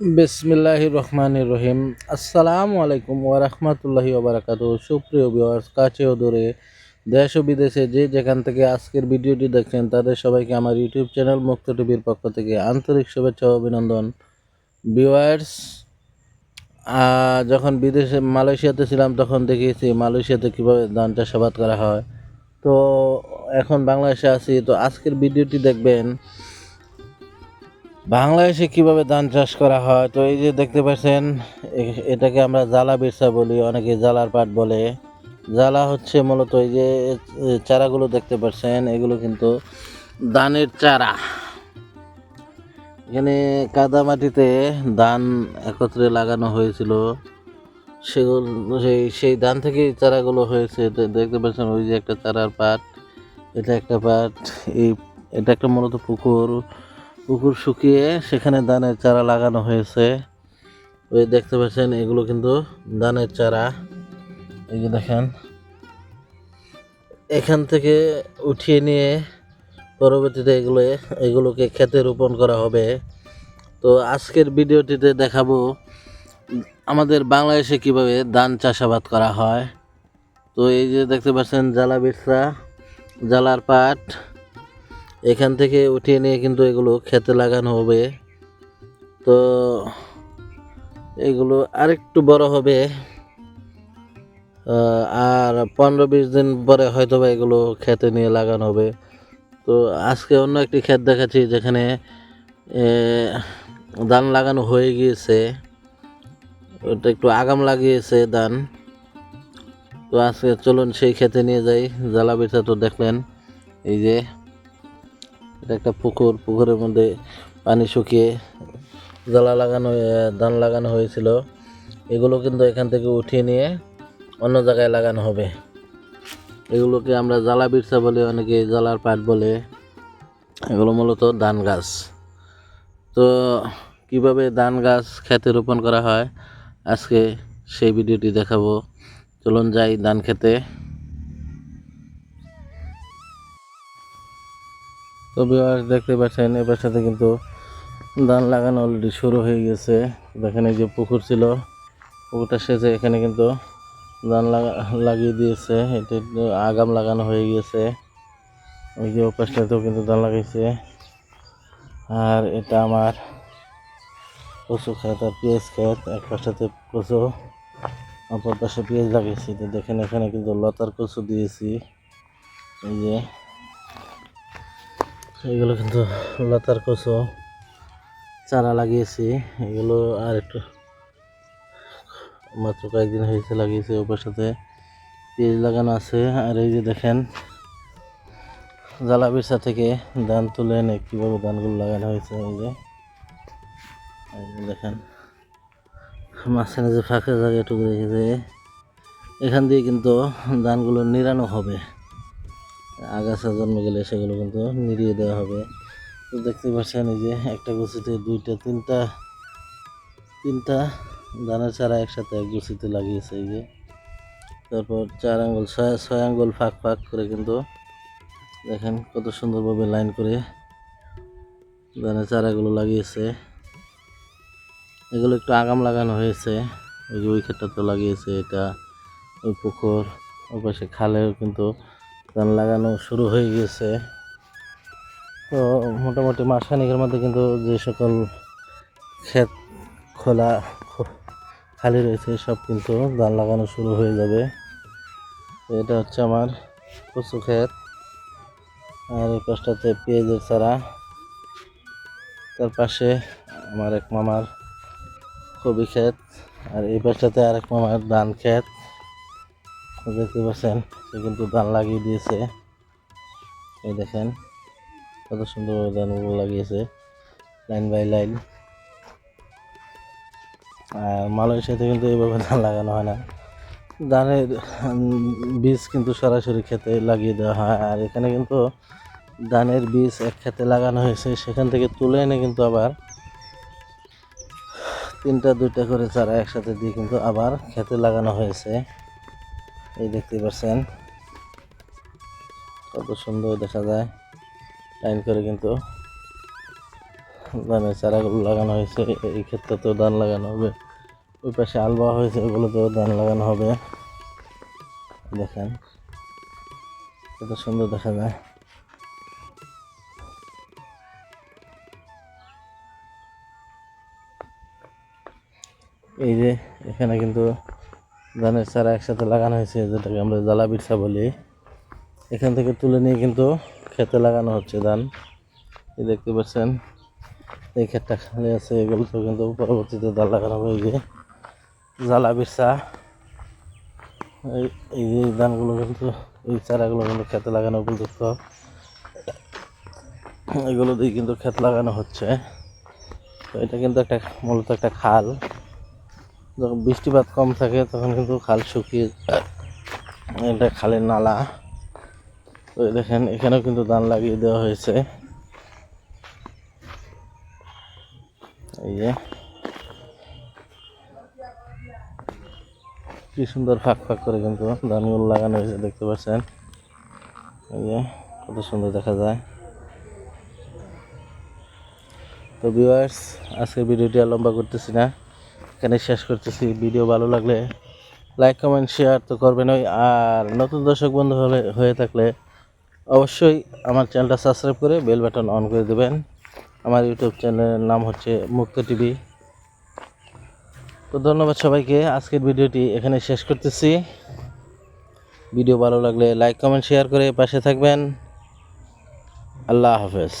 বিসমিল্লাহ রহমান রহিম আসসালামু আলাইকুম ওরহমতুল্লাহি ওবরাকাত সুপ্রিয় ভিউয়ার্স, কাছে ও দূরে দেশ ও বিদেশে যে যেখান থেকে আজকের ভিডিওটি দেখছেন, তাদের সবাইকে আমার ইউটিউব চ্যানেল মুক্ত টিভির পক্ষ থেকে আন্তরিক শুভেচ্ছা অভিনন্দন। ভিউয়ার্স যখন বিদেশে মালয়েশিয়াতে ছিলাম, তখন দেখিয়েছি মালয়েশিয়াতে কীভাবে ধান চাষাবাদ করা হয়। তো এখন বাংলাদেশে আছি। তো আজকের ভিডিওটি দেখবেন বাংলাদেশে কীভাবে ধান চাষ করা হয়? তো এই যে দেখতে পাচ্ছেন এটাকে আমরা জ্বালা বিরসা বলি, অনেকে জ্বালার পাট বলে। জ্বালা হচ্ছে মূলত এই যে চারাগুলো দেখতে পাচ্ছেন, এগুলো কিন্তু ধানের চারা। এখানে কাদা মাটিতে ধান একত্রে লাগানো হয়েছিল। সেগুলো, সেই সেই ধান থেকে চারাগুলো হয়েছে। দেখতে পাচ্ছেন, ওই যে একটা চারার পাট, এটা একটা পাট, এই, এটা একটা মূলত পুকুর। পুকুর শুকিয়ে সেখানে ধানের চারা লাগানো হয়েছে। ওই দেখতে পাচ্ছেন, এগুলো কিন্তু ধানের চারা। এই যে দেখেন। এখান থেকে উঠিয়ে নিয়ে পরবর্তীতে এগুলো, এগুলোকে খেতে রোপণ করা হবে। তো আজকের ভিডিওটিতে দেখাবো আমাদের বাংলাদেশে কীভাবে ধান চাষাবাদ করা হয়। তো এই যে দেখতে পাচ্ছেন জ্বালা বিছরা জ্বালার পাট এখান থেকে উঠিয়ে নিয়ে কিন্তু এগুলো খেতে লাগানো হবে। তো এগুলো আরেকটু বড় হবে। আর পনেরো বিশ দিন পরে হয়তো বা এগুলো খেতে নিয়ে লাগানো হবে। তো আজকে অন্য একটি ক্ষেত দেখাচ্ছি যেখানে ধান লাগানো হয়ে গিয়েছে। ওটা একটু আগাম লাগিয়েছে ধান। তো আজকে চলুন সেই খেতে নিয়ে যাই। জ্বালা পিঠা তো দেখলেন। এই যে এটা একটা পুকুর, পুকুরের মধ্যে পানি শুকিয়ে জ্বালা লাগানো ধান লাগানো হয়েছিল। এগুলো কিন্তু এখান থেকে উঠিয়ে নিয়ে অন্য জায়গায় লাগানো হবে। এগুলোকে আমরা জ্বালা বিরসা বলে অনেকে জ্বালার পাট বলে। এগুলো মূলত ধান গাছ। তো কীভাবে ধান গাছ খেতে রোপণ করা হয়, আজকে সেই ভিডিওটি দেখাবো। চলুন যাই ধান খেতে। তো বিহার দেখতে পাচ্ছেন এবার সাথে কিন্তু ধান লাগানো অলরেডি শুরু হয়ে গেছে। দেখেন যে পুকুর ছিল, পুকুরটা সেচে এখানে কিন্তু ধান লাগা, লাগিয়ে দিয়েছে। এটা আগাম লাগানো হয়ে গিয়েছে ওই যে ওপাশটাতেও কিন্তু ধান লাগাইছে আর এটা আমার কচু ক্ষেত আর পেঁয়াজ ক্ষেত। এক পাশটাতে কচু, অপর পাশে পেঁয়াজ লাগিয়েছি। তো দেখেন এখানে কিন্তু লতার কচু দিয়েছি। এই যে এগুলো কিন্তু লতার কচু, চারা লাগিয়েছি। এগুলো আর একটু মাত্র কয়েকদিন হয়েছে লাগিয়েছি ওপর সাথে। পেঁয়াজ লাগানো আছে, আর এই যে দেখেন জ্বালা বিরসা থেকে ধান তুলে এনে কীভাবে ধানগুলো লাগানো হয়েছে, এই যে। দেখেন, মাঝখানে যে ফাঁকা জায়গাটুকু রেখেছে, এখান দিয়ে কিন্তু ধানগুলো নিরানো হবে। আগাছা জন্মে গেলে সেগুলো কিন্তু নিড়িয়ে দেওয়া হবে। তো দেখতে পাচ্ছেন এই যে একটা গুছিতে দুইটা, তিনটা তিনটা ধানের চারা একসাথে এক গুছিতে লাগিয়েছে এই যে। তারপর চার আঙ্গুল, ছয় ছয় আঙ্গুল ফাঁক ফাঁক করে কিন্তু দেখেন কত সুন্দরভাবে লাইন করে ধানের চারাগুলো লাগিয়েছে। এগুলো একটু আগাম লাগানো হয়েছে। ওই যে ওই ক্ষেতটা তো লাগিয়েছে এটা। ওই পুকুর ওই পাশে খালেও কিন্তু ধান লাগানো শুরু হয়ে গেছে। তো মোটামুটি মাসখানিকের মধ্যে কিন্তু যে সকল ক্ষেত খোলা খালি রয়েছে, সব কিন্তু ধান লাগানো শুরু হয়ে যাবে। এটা হচ্ছে আমার কচু ক্ষেত। আর এই পাশটাতে পেঁয়াজের চারা। তার পাশে আমার এক মামার কবি ক্ষেত। আর এই পাশটাতে আরেক মামার ধান ক্ষেত। দেখতে পাচ্ছেন, সে কিন্তু ধান লাগিয়ে দিয়েছে। এই দেখেন, কত সুন্দরভাবে ধানগুলো লাগিয়েছে, লাইন বাই লাইন। আর মালয়েশিয়াতে কিন্তু এইভাবে ধান লাগানো হয় না। ধানের বীজ কিন্তু সরাসরি খেতে লাগিয়ে দেওয়া হয়। আর এখানে কিন্তু ধানের বীজ এক খেতে লাগানো হয়েছে। সেখান থেকে তুলে এনে কিন্তু আবার তিনটা, দুইটা করে চারা একসাথে দিয়ে কিন্তু আবার খেতে লাগানো হয়েছে। এই দেখতে পাচ্ছেন। কত সুন্দর দেখা যায়। লাইন করে কিন্তু ধানের চারাগুলো লাগানো হয়েছে। এই ক্ষেত্রে তো ধান লাগানো হবে। ওই পাশে আলবা হয়েছে ওগুলোতেও ধান লাগানো হবে। দেখেন, কত সুন্দর দেখা যায়। এই যে এখানে কিন্তু ধানের চারা একসাথে লাগানো হয়েছে, যেটাকে আমরা জ্বালা বিরসা বলি। এখান থেকে তুলে নিয়ে কিন্তু খেতে লাগানো হচ্ছে ধান। এই দেখতে পাচ্ছেন, এই ক্ষেতটা খালি আছে, এগুলো তো কিন্তু পরবর্তীতে ধান লাগানো যে জ্বালা বিরসা এই এই যে ধানগুলো কিন্তু, এই চারাগুলো কিন্তু খেতে লাগানো উপযুক্ত। এগুলো দিয়ে কিন্তু ক্ষেত লাগানো হচ্ছে। তো এটা কিন্তু একটা, মূলত একটা খাল। যখন বৃষ্টিপাত কম থাকে, তখন কিন্তু খাল শুকিয়ে। এটা খালের নালা। তো দেখেন, এখানেও কিন্তু ধান লাগিয়ে দেওয়া হয়েছে। এই যে। কি সুন্দর ফাঁক ফাঁক করে কিন্তু ধানগুলো লাগানো হয়েছে, দেখতে পাচ্ছেন? এই যে, কত সুন্দর দেখা যায়। তো ভিউয়ার্স আজকে ভিডিওটি আর লম্বা করতেছি না। এখানে শেষ করতেছি। ভিডিও ভালো লাগলে লাইক কমেন্ট শেয়ার তো করবেনই আর নতুন দর্শক বন্ধু হলে হয়ে থাকলে অবশ্যই আমার চ্যানেলটা সাবস্ক্রাইব করে বেল বাটন অন করে দেবেন। আমার ইউটিউব চ্যানেলের নাম হচ্ছে মুক্ত টিভি। তো ধন্যবাদ সবাইকে। আজকের ভিডিওটি এখানে শেষ করতেছি। ভিডিও ভালো লাগলে লাইক কমেন্ট শেয়ার করে পাশে থাকবেন। আল্লাহ হাফেজ।